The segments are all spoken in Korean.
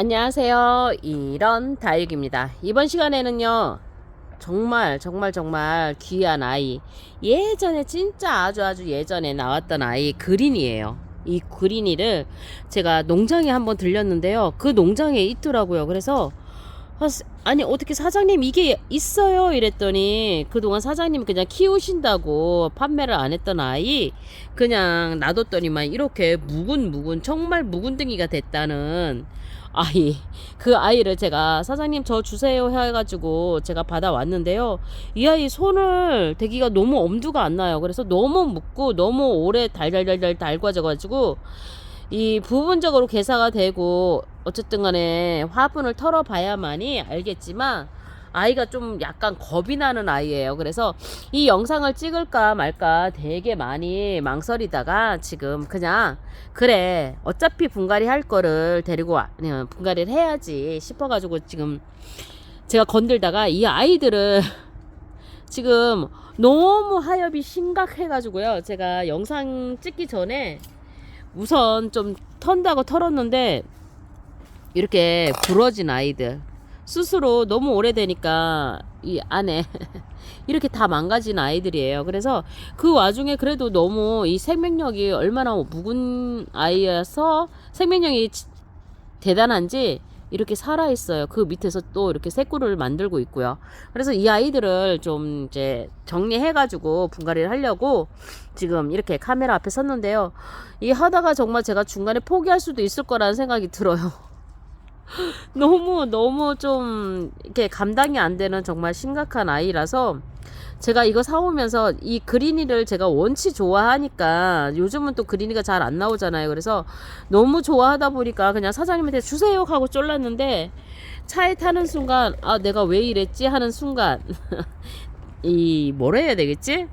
안녕하세요. 이런 다육입니다. 이번 시간에는요. 정말 정말 정말 귀한 아이. 예전에 진짜 아주 아주 예전에 나왔던 아이 그린이에요. 이 그린이를 제가 농장에 한번 들렸는데요. 그 농장에 있더라고요. 그래서 아, 스- 아니 어떻게 사장님 이게 있어요 이랬더니 그동안 사장님이 그냥 키우신다고 판매를 안 했던 아이 그냥 놔뒀더니만 이렇게 묵은 묵은 정말 묵은둥이가 됐다는 아이 그 아이를 제가 사장님 저 주세요 해가지고 제가 받아왔는데요. 이 아이 손을 대기가 너무 엄두가 안 나요. 그래서 너무 묵고 너무 오래 달달달달 달궈져가지고 이 부분적으로 개사가 되고 어쨌든 간에 화분을 털어봐야만이 알겠지만 아이가 좀 약간 겁이 나는 아이예요. 그래서 이 영상을 찍을까 말까 되게 많이 망설이다가 지금 그냥 그래 어차피 분갈이 할 거를 데리고 와 분갈이를 해야지 싶어가지고 지금 제가 건들다가 이 아이들을 지금 너무 하엽이 심각해가지고요. 제가 영상 찍기 전에 우선 좀 턴다고 털었는데 이렇게 부러진 아이들 스스로 너무 오래되니까 이 안에 이렇게 다 망가진 아이들이에요. 그래서 그 와중에 그래도 너무 이 생명력이 얼마나 묵은 아이여서 생명력이 지- 대단한지 이렇게 살아 있어요. 그 밑에서 또 이렇게 새꿀을 만들고 있고요. 그래서 이 아이들을 좀 이제 정리해 가지고 분갈이를 하려고 지금 이렇게 카메라 앞에 섰는데요. 이 하다가 정말 제가 중간에 포기할 수도 있을 거라는 생각이 들어요. 너무 너무 좀 이렇게 감당이 안 되는 정말 심각한 아이라서 제가 이거 사오면서 이 그린이를 제가 원치 좋아하니까 요즘은 또 그린이가 잘 안 나오잖아요. 그래서 너무 좋아하다 보니까 그냥 사장님한테 주세요 하고 쫄랐는데 차에 타는 순간 아 내가 왜 이랬지 하는 순간 이 뭐라 해야 되겠지?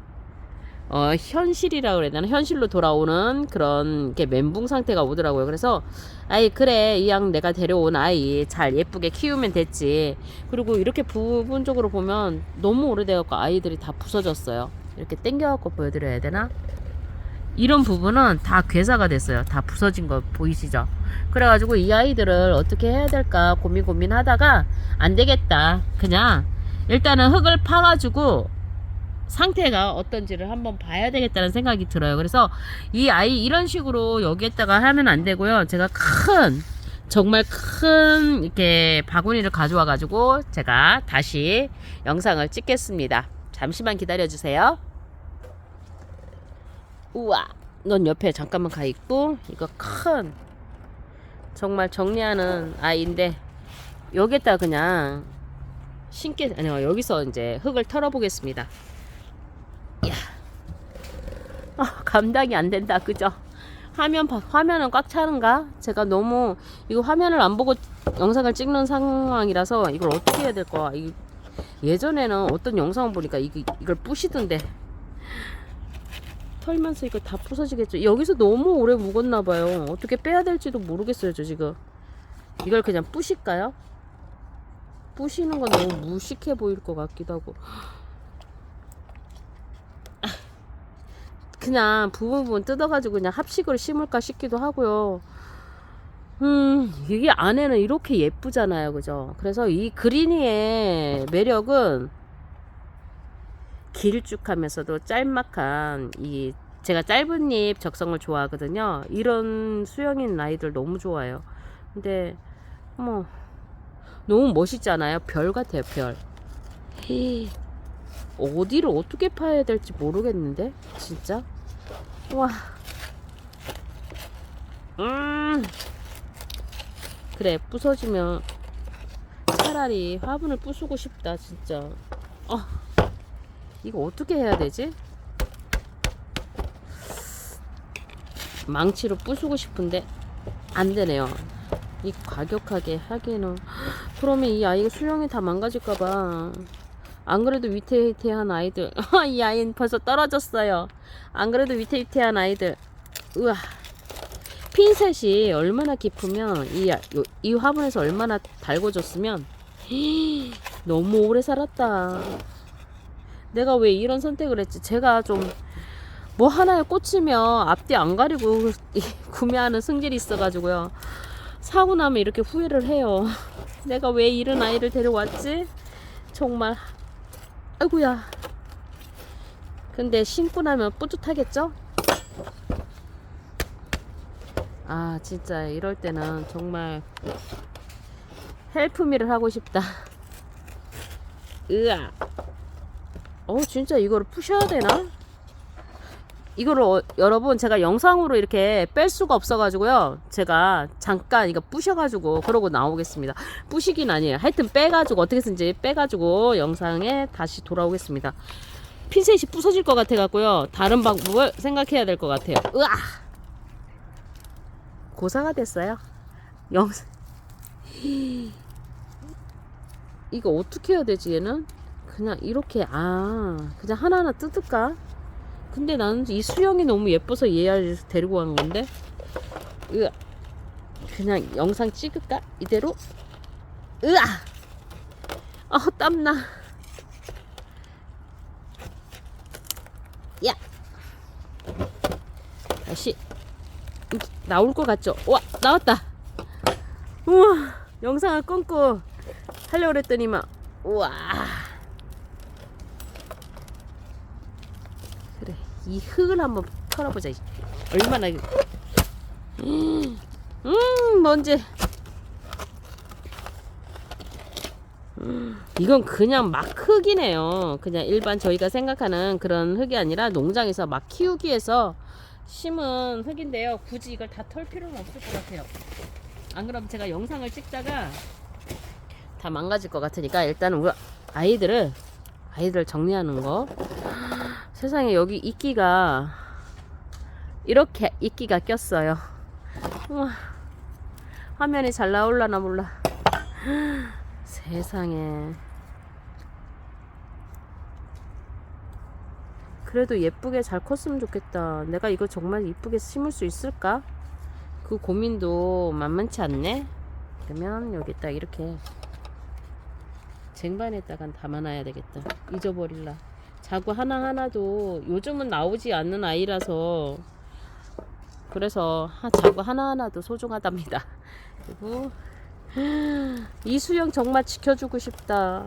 어 현실이라 그래야 되나 현실로 돌아오는 그런 게 멘붕 상태가 오더라고요. 그래서 아이 그래 이양 내가 데려온 아이 잘 예쁘게 키우면 됐지. 그리고 이렇게 부분적으로 보면 너무 오래돼갖고 아이들이 다 부서졌어요. 이렇게 땡겨갖고 보여드려야 되나? 이런 부분은 다 괴사가 됐어요. 다 부서진 거 보이시죠? 그래가지고 이 아이들을 어떻게 해야 될까 고민 고민하다가 안 되겠다. 그냥 일단은 흙을 파가지고 상태가 어떤지를 한번 봐야 되겠다는 생각이 들어요. 그래서 이 아이 이런 식으로 여기에다가 하면 안 되고요. 제가 큰 정말 큰 이렇게 바구니를 가져와 가지고 제가 다시 영상을 찍겠습니다. 잠시만 기다려 주세요. 우와, 넌 옆에 잠깐만 가 있고 이거 큰 정말 정리하는 아이인데 여기에다 그냥 신게 아니요 여기서 이제 흙을 털어 보겠습니다. 야, 아, 감당이 안 된다, 그죠? 화면 봐- 화면은 꽉 차는가? 제가 너무 이거 화면을 안 보고 영상을 찍는 상황이라서 이걸 어떻게 해야 될 거야? 이, 예전에는 어떤 영상을 보니까 이거, 이걸 부시던데 털면서 이거 다 부서지겠죠. 여기서 너무 오래 묵었나 봐요. 어떻게 빼야 될지도 모르겠어요, 저 지금. 이걸 그냥 부실까요? 부시는 건 너무 무식해 보일 것 같기도 하고. 그냥 부분 부분 뜯어가지고 그냥 합식으로 심을까 싶기도 하고요. 음, 이게 안에는 이렇게 예쁘잖아요. 그죠? 그래서 이 그린이의 매력은 길쭉하면서도 짤막한 이 제가 짧은 잎 적성을 좋아하거든요. 이런 수영인 아이들 너무 좋아요. 근데 뭐 너무 멋있잖아요. 별 같아요, 별. 어디를 어떻게 파야 될지 모르겠는데, 진짜. 와. 음. 그래, 부서지면 차라리 화분을 부수고 싶다, 진짜. 어. 이거 어떻게 해야 되지? 망치로 부수고 싶은데 안 되네요. 이 과격하게 하기에는 그러면 이 아이가 수영이 다 망가질까봐 안 그래도 위태위태한 아이들 이 아이는 벌써 떨어졌어요. 안 그래도 위태위태한 아이들 우와 핀셋이 얼마나 깊으면 이, 아- 요- 이 화분에서 얼마나 달궈졌으면 너무 오래 살았다. 내가 왜 이런 선택을 했지? 제가 좀 뭐 하나에 꽂히면 앞뒤 안 가리고 구매하는 승질이 있어가지고요. 사고 나면 이렇게 후회를 해요. 내가 왜 이런 아이를 데려왔지? 정말 아이고야. 근데 신고 나면 뿌듯하겠죠? 아 진짜 이럴 때는 정말 헬프미를 하고 싶다. 으아. 어 진짜 이거를 푸셔야 되나? 이거를 어, 여러분 제가 영상으로 이렇게 뺄 수가 없어가지고요. 제가 잠깐 이거 부셔가지고 그러고 나오겠습니다. 부시긴 아니에요. 하여튼 빼가지고 어떻게든지 빼가지고 영상에 다시 돌아오겠습니다. 핀셋이 부서질 것 같아갖고요. 다른 방법을 생각해야 될 것 같아요. 으아! 고사가 됐어요. 영상 이거 어떻게 해야 되지 얘는? 그냥 이렇게 아 그냥 하나하나 뜯을까? 근데 나는 이 수영이 너무 예뻐서 얘 아이를 데리고 간 건데? 으아. 그냥 영상 찍을까? 이대로? 으아. 어 땀나. 야. 다시 나올 것 같죠? 와 나왔다. 우와 영상을 끊고 하려고 그랬더니만 우와 그래 이 흙을 한번 털어보자. 얼마나 음, 음 먼지. 음, 이건 그냥 막 흙이네요. 그냥 일반 저희가 생각하는 그런 흙이 아니라 농장에서 막 키우기 위해서 심은 흙인데요. 굳이 이걸 다 털 필요는 없을 것 같아요. 안 그러면 제가 영상을 찍다가 다 망가질 것 같으니까 일단은 우리 아이들을 아이들 정리하는 거 세상에 여기 이끼가 이렇게 이끼가 꼈어요. 우와 화면이 잘 나올라나 몰라. 세상에. 그래도 예쁘게 잘 컸으면 좋겠다. 내가 이거 정말 이쁘게 심을 수 있을까? 그 고민도 만만치 않네. 그러면 여기다 이렇게 쟁반에다가 담아놔야 되겠다. 잊어버릴라. 자구 하나하나도 요즘은 나오지 않는 아이라서 그래서 하- 자구 하나하나도 소중하답니다. 그리고 이 수영 정말 지켜주고 싶다.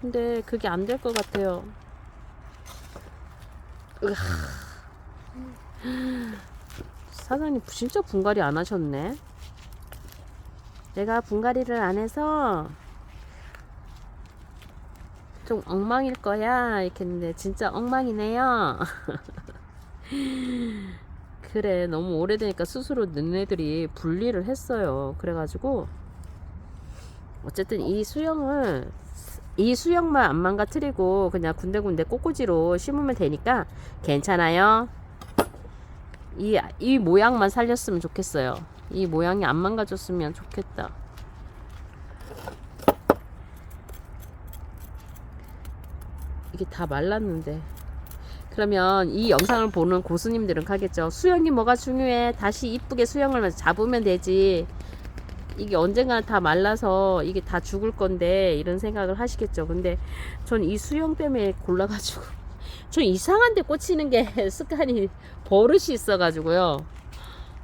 근데 그게 안 될 것 같아요. 사장님 진짜 분갈이 안 하셨네. 내가 분갈이를 안 해서 좀 엉망일 거야. 이렇게 했는데 진짜 엉망이네요. 그래 너무 오래되니까 스스로 너네들이 분리를 했어요. 그래가지고 어쨌든 이 수영을 이 수영만 안 망가뜨리고 그냥 군데군데 꽃꽂이로 심으면 되니까 괜찮아요. 이, 이 모양만 살렸으면 좋겠어요. 이 모양이 안 망가졌으면 좋겠다 이게 다 말랐는데. 그러면 이 영상을 보는 고수님들은 가겠죠. 수영이 뭐가 중요해? 다시 이쁘게 수영을 잡으면 되지. 이게 언젠가 다 말라서 이게 다 죽을 건데 이런 생각을 하시겠죠. 근데 전 이 수영 때문에 골라가지고 전 이상한 데 꽂히는 게 습관이 버릇이 있어가지고요.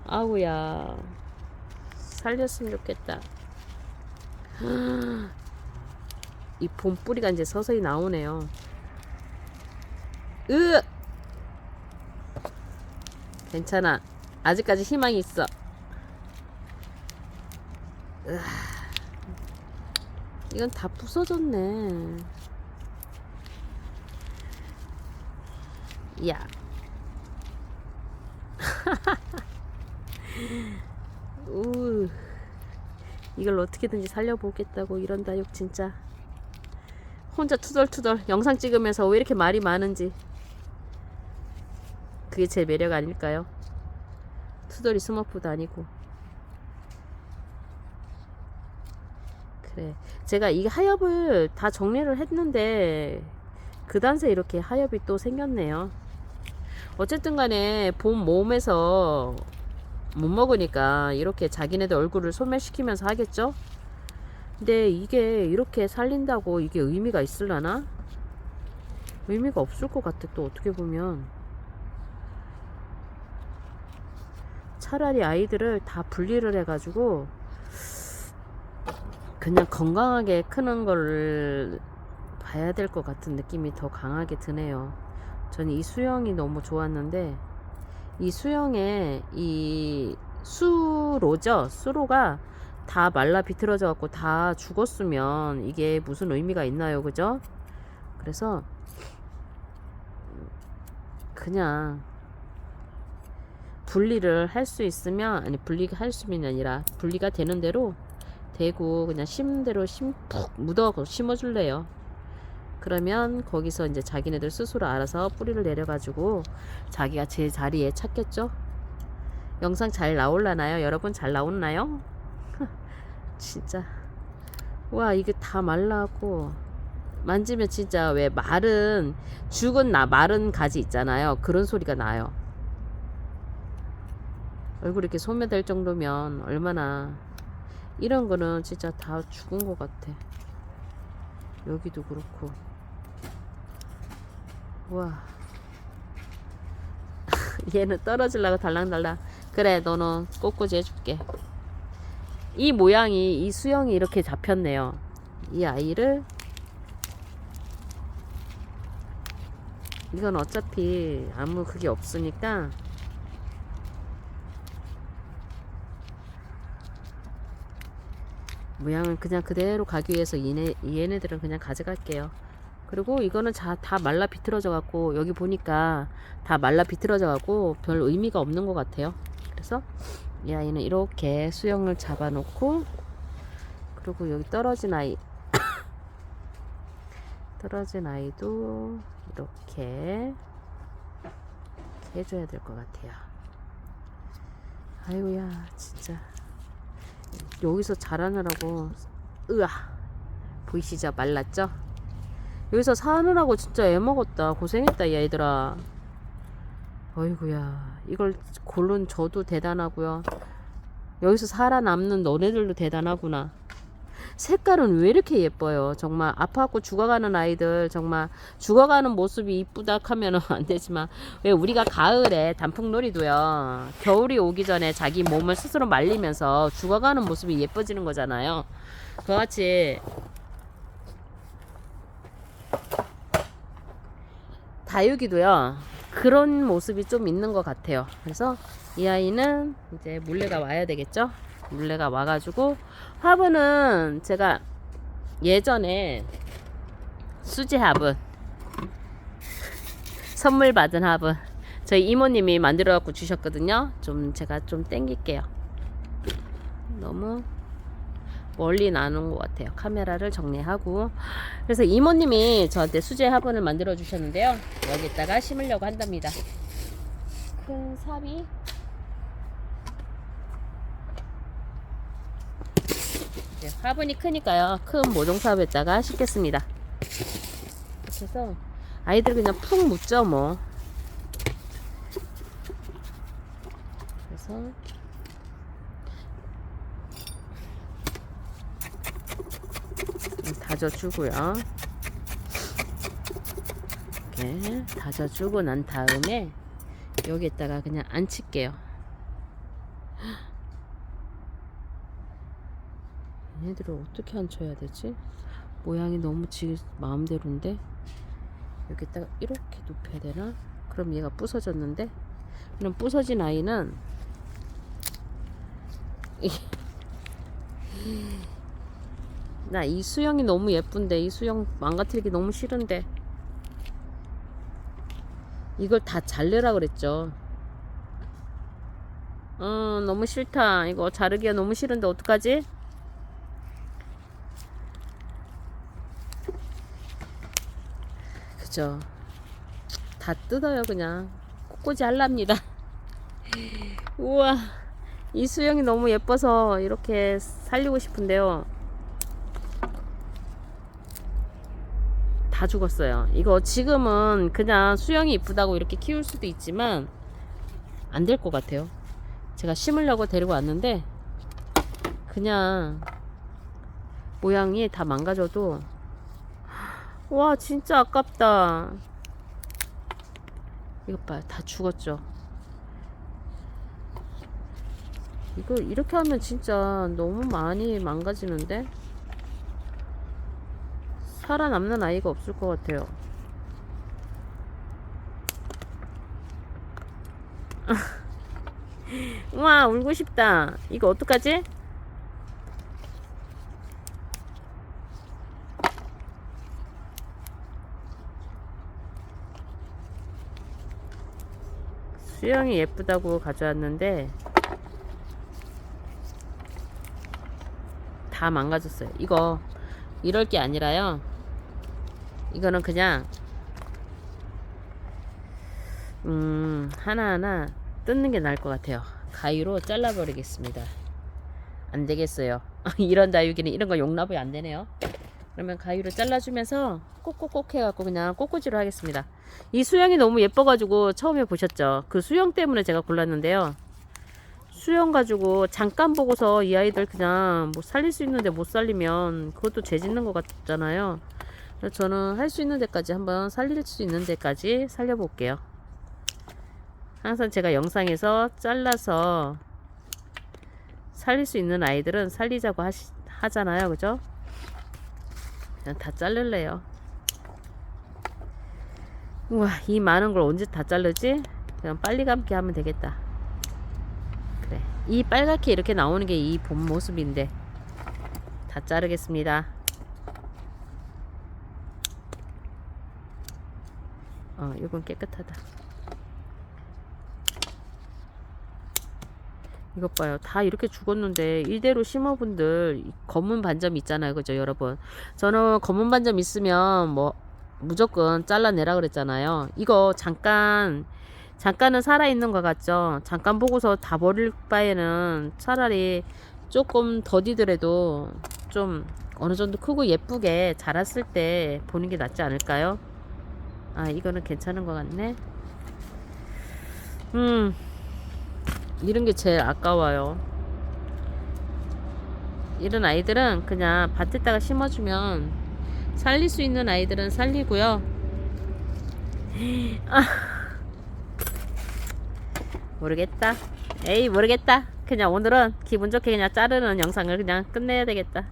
아우야. 살렸으면 좋겠다. 이 봄뿌리가 이제 서서히 나오네요 으. 괜찮아. 아직까지 희망이 있어. 으아. 이건 다 부서졌네. 야. 우. 이걸 어떻게든지 살려보겠다고 이런 다육 진짜. 혼자 투덜투덜 영상 찍으면서 왜 이렇게 말이 많은지 그게 제 매력 아닐까요? 투덜이 스머프도 아니고. 그래. 제가 이 하엽을 다 정리를 했는데 그단새 이렇게 하엽이 또 생겼네요. 어쨌든 간에 봄 모음에서 못 먹으니까 이렇게 자기네들 얼굴을 소멸시키면서 하겠죠? 근데 이게 이렇게 살린다고 이게 의미가 있을라나? 의미가 없을 것 같아 또 어떻게 보면 차라리 아이들을 다 분리를 해가지고 그냥 건강하게 크는 거를 봐야 될 것 같은 느낌이 더 강하게 드네요. 저는 이 수영이 너무 좋았는데 이 수영에 이 수로죠. 수로가 다 말라 비틀어져 갖고 다 죽었으면 이게 무슨 의미가 있나요? 그죠? 그래서 그냥 분리를 할 수 있으면 아니 분리가 할수 있는 아니라 분리가 되는 대로 되고 그냥 심은 대로 심푹 묻어 심어줄래요. 그러면 거기서 이제 자기네들 스스로 알아서 뿌리를 내려가지고 자기가 제 자리에 찾겠죠. 영상 잘 나올라나요? 여러분 잘 나오나요? 진짜 와 이게 다 말라고 만지면 진짜 왜 마른 죽은 나 마른 가지 있잖아요. 그런 소리가 나요. 얼굴 이렇게 소매될 정도면 얼마나 이런 거는 진짜 다 죽은 것 같아. 여기도 그렇고. 와. 얘는 떨어지려고 달랑달랑. 그래, 너는 꽃꽂이 해줄게. 이 모양이, 이 수영이 이렇게 잡혔네요. 이 아이를 이건 어차피 아무 그게 없으니까 모양은 그냥 그대로 가기 위해서 얘네, 얘네들은 그냥 가져갈게요. 그리고 이거는 자, 다 말라 비틀어져 갖고 여기 보니까 다 말라 비틀어져 갖고 별 의미가 없는 것 같아요. 그래서 이 아이는 이렇게 수영을 잡아 놓고 그리고 여기 떨어진 아이 떨어진 아이도 이렇게, 이렇게 해줘야 될 것 같아요. 아이고야 진짜 여기서 자라느라고 으아 보이시죠? 말랐죠? 여기서 사느라고 진짜 애먹었다. 고생했다 이 아이들아. 어이구야. 이걸 고른 저도 대단하고요. 여기서 살아남는 너네들도 대단하구나 색깔은 왜 이렇게 예뻐요? 정말 아파갖고 죽어가는 아이들 정말 죽어가는 모습이 이쁘다 하면은 안 되지만 왜 우리가 가을에 단풍놀이도요 겨울이 오기 전에 자기 몸을 스스로 말리면서 죽어가는 모습이 예뻐지는 거잖아요. 그같이 다육이도요 그런 모습이 좀 있는 것 같아요. 그래서 이 아이는 이제 물레가 와야 되겠죠? 물레가 와가지고 화분은 제가 예전에 수제 화분 선물 받은 화분 저희 이모님이 만들어 갖고 주셨거든요. 좀 제가 좀 땡길게요. 너무 멀리 나눈 것 같아요. 카메라를 정리하고. 그래서 이모님이 저한테 수제 화분을 만들어 주셨는데요. 여기다가 심으려고 한답니다. 큰 삽이 이제 화분이 크니까요. 큰 모종삽에다가 심겠습니다. 이렇게 해서 아이들 그냥 푹 묻죠 뭐. 그래서 좀 다져주고요. 이렇게 다져주고 난 다음에 여기에다가 그냥 앉힐게요. 얘네들을 어떻게 앉혀야 되지? 모양이 너무 지 마음대로인데 여기다가 이렇게 눕혀야 되나? 그럼 얘가 부서졌는데 그럼 부서진 아이는 나 이 수영이 너무 예쁜데 이 수영 망가뜨리기 너무 싫은데 이걸 다 잘내라 그랬죠 어 너무 싫다 이거 자르기가 너무 싫은데 어떡하지? 그죠. 다 뜯어요, 그냥. 꽃꽂이 할랍니다. 우와. 이 수영이 너무 예뻐서 이렇게 살리고 싶은데요. 다 죽었어요. 이거 지금은 그냥 수영이 이쁘다고 이렇게 키울 수도 있지만 안 될 것 같아요. 제가 심으려고 데리고 왔는데 그냥 모양이 다 망가져도 와 진짜 아깝다 이것 봐다 죽었죠 이거 이렇게 하면 진짜 너무 많이 망가지는데 살아남는 아이가 없을 것 같아요. 와 울고 싶다. 이거 어떡하지? 수영이 예쁘다고 가져왔는데 다 망가졌어요. 이거 이럴 게 아니라요. 이거는 그냥 음 하나하나 뜯는 게 나을 것 같아요. 가위로 잘라버리겠습니다. 안 되겠어요. 이런 다육이는 이런 거 용납이 안 되네요. 그러면 가위로 잘라주면서 꼭꼭꼭 해갖고 그냥 꼬꾸지로 하겠습니다. 이 수영이 너무 예뻐가지고 처음에 보셨죠? 그 수영 때문에 제가 골랐는데요. 수영 가지고 잠깐 보고서 이 아이들 그냥 뭐 살릴 수 있는데 못 살리면 그것도 죄 짓는 것 같잖아요. 그래서 저는 할 수 있는 데까지 한번 살릴 수 있는 데까지 살려볼게요. 항상 제가 영상에서 잘라서 살릴 수 있는 아이들은 살리자고 하시, 하잖아요. 그죠? 그냥 다 자를래요. 우와, 이 많은 걸 언제 다 자르지? 그냥 빨리 감기 하면 되겠다. 그래. 이 빨갛게 이렇게 나오는 게 이 본 모습인데. 다 자르겠습니다. 어, 이건 깨끗하다. 이것 봐요. 다 이렇게 죽었는데 이대로 심어분들 검은 반점 있잖아요. 그죠, 여러분? 저는 검은 반점 있으면 뭐 무조건 잘라내라 그랬잖아요. 이거 잠깐 잠깐은 살아있는 것 같죠? 잠깐 보고서 다 버릴 바에는 차라리 조금 더디더라도 좀 어느 정도 크고 예쁘게 자랐을 때 보는 게 낫지 않을까요? 아, 이거는 괜찮은 것 같네. 음, 이런 게 제일 아까워요. 이런 아이들은 그냥 밭에다가 심어주면 살릴 수 있는 아이들은 살리고요. 아, 모르겠다. 에이, 모르겠다. 그냥 오늘은 기분 좋게 그냥 자르는 영상을 그냥 끝내야 되겠다.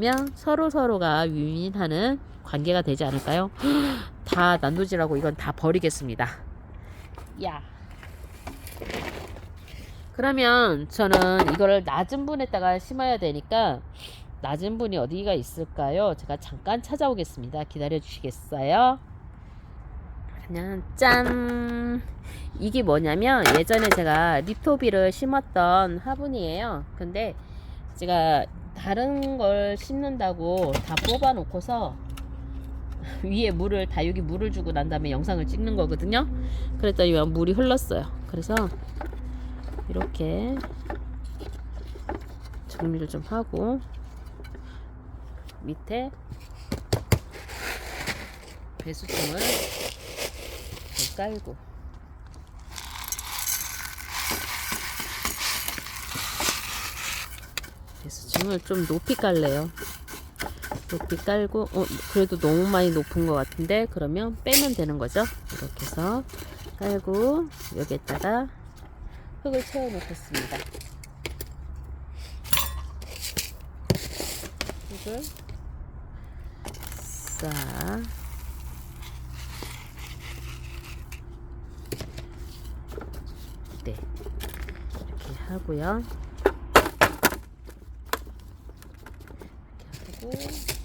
그러면 서로 서로가 윈윈하는 관계가 되지 않을까요? 다 난도질하고 이건 다 버리겠습니다. 야. 그러면 저는 이거를 낮은 분에다가 심어야 되니까 낮은 분이 어디가 있을까요? 제가 잠깐 찾아오겠습니다. 기다려 주시겠어요? 그냥 짠! 이게 뭐냐면 예전에 제가 리토비를 심었던 화분이에요. 근데 제가 다른 걸 심는다고 다 뽑아 놓고서 위에 물을 다육이 물을 주고 난 다음에 영상을 찍는 거거든요. 그랬더니 막 물이 흘렀어요. 그래서 이렇게 정리를 좀 하고 밑에 배수층을 좀 깔고 배수층을 좀 높이 깔래요. 높이 깔고 어 그래도 너무 많이 높은 것 같은데 그러면 빼면 되는 거죠. 이렇게 해서 깔고 여기에다가 흙을 채워 놓겠습니다. 흙을 싹 네. 이렇게 하고요. 이렇게 하고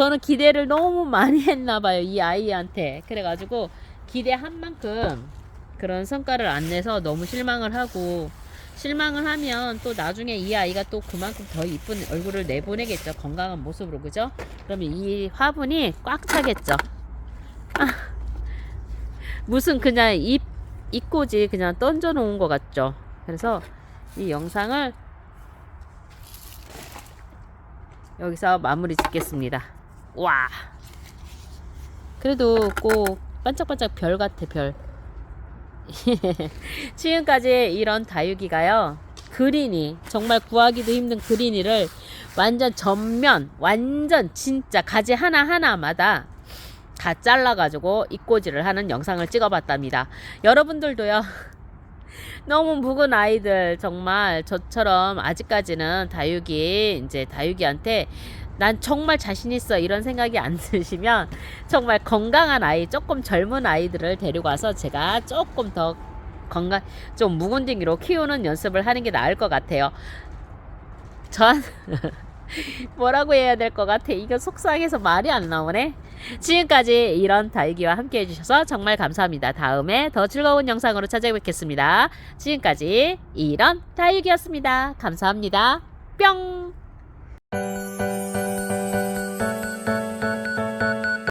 저는 기대를 너무 많이 했나 봐요. 이 아이한테. 그래가지고 기대한 만큼 그런 성과를 안 내서 너무 실망을 하고 실망을 하면 또 나중에 이 아이가 또 그만큼 더 이쁜 얼굴을 내보내겠죠. 건강한 모습으로 그죠? 그러면 이 화분이 꽉 차겠죠. 아, 무슨 그냥 잎 잎꽂이 그냥 던져 놓은 것 같죠. 그래서 이 영상을 여기서 마무리 짓겠습니다. 와. 그래도 꼭 반짝반짝 별 같아, 별. 지금까지 이런 다육이가요. 그린이, 정말 구하기도 힘든 그린이를 완전 전면, 완전 진짜 가지 하나하나마다 다 잘라가지고 입꼬지를 하는 영상을 찍어봤답니다. 여러분들도요. 너무 묵은 아이들 정말 저처럼 아직까지는 다육이 이제 다육이한테 난 정말 자신 있어 이런 생각이 안 드시면 정말 건강한 아이 조금 젊은 아이들을 데리고 와서 제가 조금 더 건강 좀 묵은딩이로 키우는 연습을 하는 게 나을 것 같아요. 전 뭐라고 해야 될 것 같아. 이거 속상해서 말이 안 나오네. 지금까지 이런 다육이와 함께 해주셔서 정말 감사합니다. 다음에 더 즐거운 영상으로 찾아뵙겠습니다. 지금까지 이런 다육이었습니다. 감사합니다. 뿅!